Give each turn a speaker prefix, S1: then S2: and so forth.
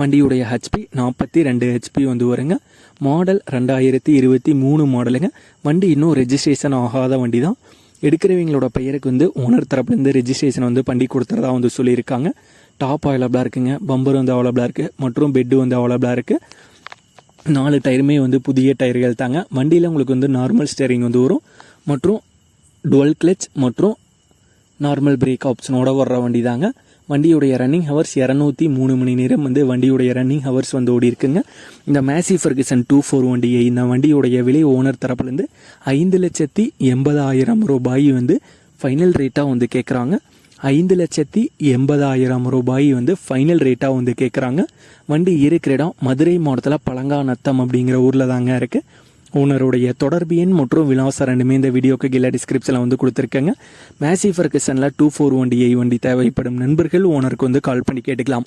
S1: வண்டியுடைய ஹெச்பி நாற்பத்தி ரெண்டு ஹெச்பி வந்து வருங்க. மாடல் ரெண்டாயிரத்தி இருபத்தி மூணு மாடலுங்க வண்டி இன்னும் ரெஜிஸ்ட்ரேஷன் ஆகாத வண்டி தான் எடுக்கிறவங்களோட பெயருக்கு வந்து ஓனர் தரப்புலேருந்து ரெஜிஸ்ட்ரேஷன் வந்து பண்ணி கொடுத்துறதா வந்து சொல்லியிருக்காங்க. டாப் அவைலபிளாக இருக்குங்க. பம்பர் வந்து அவைலபிளாக இருக்குது மற்றும் பெட்டு வந்து அவைலபிளாக இருக்குது நாலு டயருமே வந்து புதிய டயர்கள் தாங்க. வண்டியில் உங்களுக்கு வந்து நார்மல் ஸ்டேரிங் வந்து வரும். மற்றும் டுவல் கிளச் மற்றும் நார்மல் பிரேக் ஆப்ஷனோட வர்ற வண்டி தாங்க வண்டியுடைய ரன்னிங் ஹவர்ஸ் இரநூத்தி மூணு மணி நேரம் வந்து வண்டியுடைய ரன்னிங் ஹவர்ஸ் வந்து ஓடி இருக்குங்க. இந்த மேசி ஃபர்கசன் டூ ஃபோர் வண்டியை இந்த வண்டியுடைய விலை ஓனர் தரப்புலேருந்து ஐந்து லட்சத்தி எண்பதாயிரம் ரூபாய் வந்து ஃபைனல் ரேட்டாக வந்து கேட்குறாங்க ஐந்து லட்சத்தி எண்பதாயிரம் ரூபாய் வந்து ஃபைனல் ரேட்டாக வந்து கேட்குறாங்க வண்டி இருக்கிற இடம் மதுரை மாவட்டத்தில் பழங்காநத்தம் அப்படிங்கிற ஊரில் தாங்க இருக்குது ஓனருடைய தொடர்பு எண் மற்றும் விலாசம் ரெண்டுமே இந்த வீடியோக்கு கீழே டிஸ்கிரிப்ஷனில் வந்து கொடுத்துருக்கேங்க. மேசி ஃபர்கசனில் டூ ஃபோர் ஒன் வண்டியை வண்டி தேவைப்படும் நண்பர்கள் ஓனருக்கு வந்து கால் பண்ணி கேட்டுக்கலாம்.